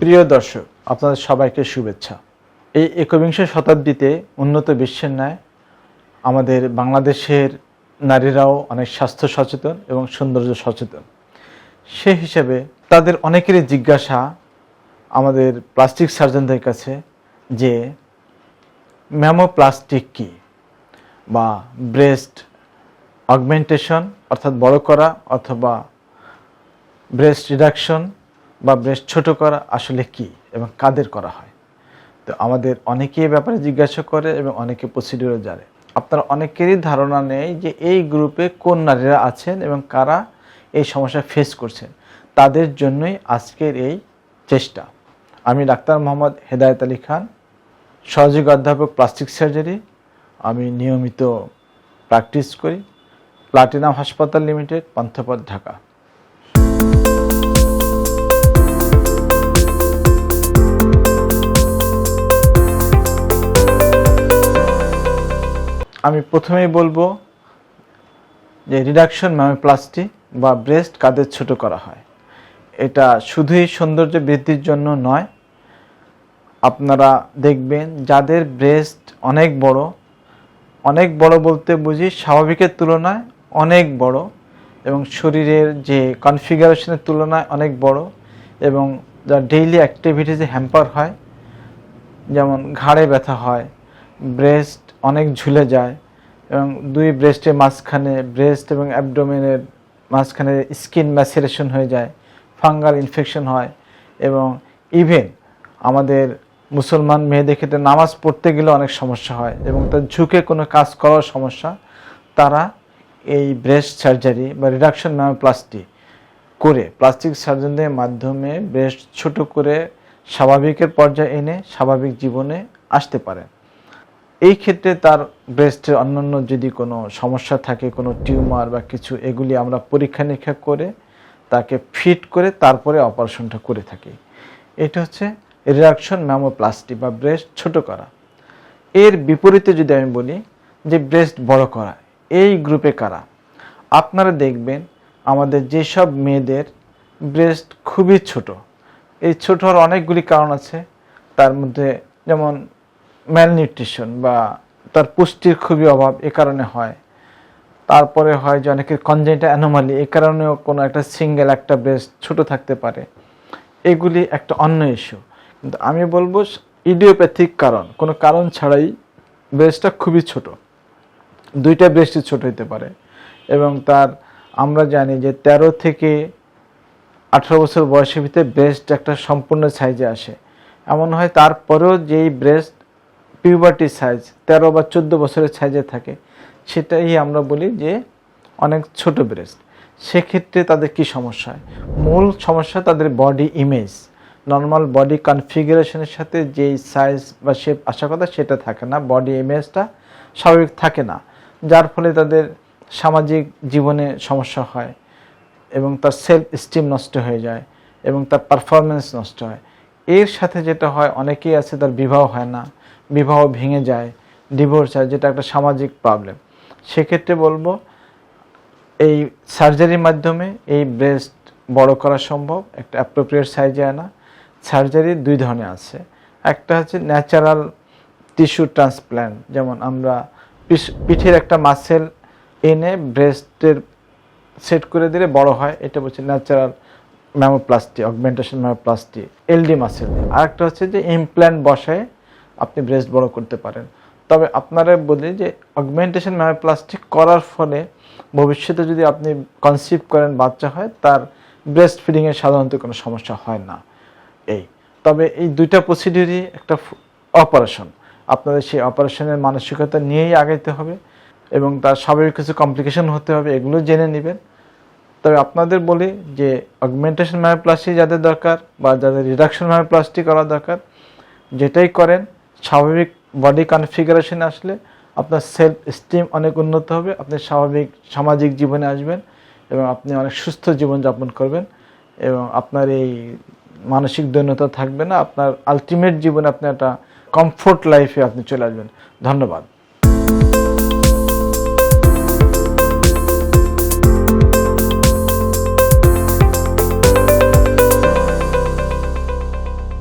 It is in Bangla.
প্রিয় দর্শক, আপনাদের সবাইকে শুভেচ্ছা। এই একবিংশ শতাব্দীতে উন্নত বিশ্বের ন্যায় আমাদের বাংলাদেশের নারীরাও অনেক স্বাস্থ্য সচেতন এবং সৌন্দর্য সচেতন। সে হিসাবে তাদের অনেকেরই জিজ্ঞাসা আমাদের প্লাস্টিক সার্জনদের কাছে যে, ম্যামোপ্লাস্টিক কী? বা ব্রেস্ট অগমেন্টেশন, অর্থাৎ বড় করা, অথবা ব্রেস্ট রিডাকশন বা ব্রেস্ট ছোট করা আসলে কি এবং কাদের করা হয়? তো আমাদের অনেকেই ব্যাপারে জিজ্ঞাসা করে এবং অনেকে প্রসিডিউরও জানে। আপনার অনেকেরই ধারণা নেই যে এই গ্রুপে কোন নারীরা আছেন এবং কারা এই সমস্যা ফেস করছেন। তাদের জন্যই আজকের এই চেষ্টা। আমি ডাক্তার মোহাম্মদ হেদায়ত আলী খান, সহযোগী অধ্যাপক প্লাস্টিক সার্জারি আমি নিয়মিত প্র্যাকটিস করি। প্লাটিনাম হাসপাতাল লিমিটেড পান্থপথ ঢাকা। আমি প্রথমেই বলব যে রিডাকশন ম্যামোপ্লাস্টি বা ব্রেস্ট কাদের ছোট করা হয়। এটা শুধুই সৌন্দর্য বৃদ্ধির জন্য নয়। আপনারা দেখবেন যাদের ব্রেস্ট অনেক বড় অনেক বড় বলতে বুঝি স্বাভাবিকের তুলনায় অনেক বড় এবং শরীরের যে কনফিগারেশনের তুলনায় অনেক বড় এবং যা ডেইলি অ্যাক্টিভিটিসে হ্যাম্পার হয়, যেমন ঘাড়ে ব্যথা হয় ব্রেস্ট অনেক ঝুলে যায় এবং দুই ব্রেস্টের মাঝখানে ব্রেস্ট এবং অ্যাবডোমেনের মাঝখানে স্কিন ম্যাসিরেশন হয়ে যায় ফাঙ্গাল ইনফেকশন হয় এবং ইভেন আমাদের মুসলমান মেয়েদের ক্ষেত্রে নামাজ পড়তে গেলে অনেক সমস্যা হয় এবং তার ঝুঁকে কোনো কাজ করার সমস্যা। তারা এই ব্রেস্ট সার্জারি বা রিডাকশন ম্যামোপ্লাস্টি করে প্লাস্টিক সার্জনদের মাধ্যমে ব্রেস্ট ছোট করে স্বাভাবিকের পর্যায়ে এনে স্বাভাবিক জীবনে আসতে পারে। এই ক্ষেত্রে তার ব্রেস্টের অন্যান্য যদি কোনো সমস্যা থাকে, কোনো টিউমার বা কিছু, এগুলি আমরা পরীক্ষা নিরীক্ষা করে তাকে ফিট করে তারপরে অপারেশনটা করে থাকি। এটা হচ্ছে রিডাকশন ম্যামোপ্লাস্টি বা ব্রেস্ট ছোট করা। এর বিপরীতে যদি আমি বলি যে ব্রেস্ট বড় করা, এই গ্রুপে কারা? আপনারা দেখবেন আমাদের যেসব মেয়েদের ব্রেস্ট খুবই ছোট, এই ছোট হওয়ার অনেকগুলি কারণ আছে। তার মধ্যে যেমন ম্যালনিউট্রিশন বা তার পুষ্টির খুবই অভাব এ কারণে হয়। তারপরে হয় যে অনেকের কনজেন্টা অ্যানোমালি এ কারণেও কোনো একটা সিঙ্গেল একটা ব্রেস্ট ছোট থাকতে পারে। এগুলি একটা অন্য ইস্যু কিন্তু আমি বলব ইডিওপ্যাথিক কারণ, কোনো কারণ ছাড়াই ব্রেস্টটা খুবই ছোট। দুইটা ব্রেস্টই ছোট হতে পারে। এবং তার আমরা জানি যে ১৩ থেকে আঠারো বছর বয়সের ভিতরে ব্রেস্ট একটা সম্পূর্ণ সাইজে আসে। এমন হয় তারপরেও যেই ব্রেস্ট পিউবার্টি সাইজ তেরো বা চোদ্দ বছরের সাইজে থাকে, সেটাই আমরা বলি যে অনেক ছোট ব্রেস্ট সেক্ষেত্রে তাদের কি সমস্যা হয়? মূল সমস্যা তাদের বডি ইমেজ নর্মাল বডি কনফিগারেশনের সাথে যেই সাইজ বা শেপ আশা কথা সেটা থাকে না বডি ইমেজটা স্বাভাবিক থাকে না। যার ফলে তাদের সামাজিক জীবনে সমস্যা হয় এবং তার সেলফ স্টিম নষ্ট হয়ে যায় এবং তার পারফরমেন্স নষ্ট হয়। এর সাথে যেটা হয়, অনেকেই আছে তার বিবাহ হয় না। বিবাহ ভেঙে যায় ডিভোর্স হয়, যেটা একটা সামাজিক প্রবলেম সেক্ষেত্রে বলব, এই সার্জারির মাধ্যমে এই ব্রেস্ট বড় করা সম্ভব, একটা অ্যাপ্রোপ্রিয়েট সাইজে আনা। সার্জারি দুই ধরনের আছে। একটা হচ্ছে ন্যাচারাল টিস্যু ট্রান্সপ্ল্যান্ট যেমন আমরা পিঠের একটা মাসেল এনে ব্রেস্টের সেট করে দিলে বড় হয়, এটা বলছে natural mammoplasty augmentation mammoplasty LD muscle আরেকটা হচ্ছে যে ইমপ্ল্যান্ট বসায় আপনি ব্রেস্ট বড় করতে পারেন। তবে আপনারা বলি যে অগমেন্টেশন ম্যামোপ্লাস্টিক করার ফলে ভবিষ্যতে যদি আপনি কনসিভ করেন বাচ্চা হয়, তার ব্রেস্ট ফিডিংয়ের সাধারণত কোনো সমস্যা হয় না। এই। তবে এই দুইটা প্রসিডিউরই একটা অপারেশন আপনাদের সেই অপারেশনের মানসিকতা নিয়েই আগাইতে হবে এবং তার স্বাভাবিক কিছু কমপ্লিকেশন হতে হবে, এগুলো জেনে নেবেন। তবে আপনাদের বলি যে অগমেন্টেশন ম্যামোপ্লাস্টি যাদের দরকার বা যাদের রিডাকশন ম্যামোপ্লাস্টি করা দরকার, যেটাই করেন স্বাভাবিক বডি কনফিগারেশন আসলে আপনার সেলফ স্টিম অনেক উন্নত হবে, আপনি স্বাভাবিক সামাজিক জীবনে আসবেন এবং আপনি অনেক সুস্থ জীবনযাপন করবেন এবং আপনার এই মানসিক দৈন্যতা থাকবে না, আপনার আলটিমেট জীবনে আপনি একটা কমফোর্ট লাইফে আপনি চলে আসবেন। ধন্যবাদ।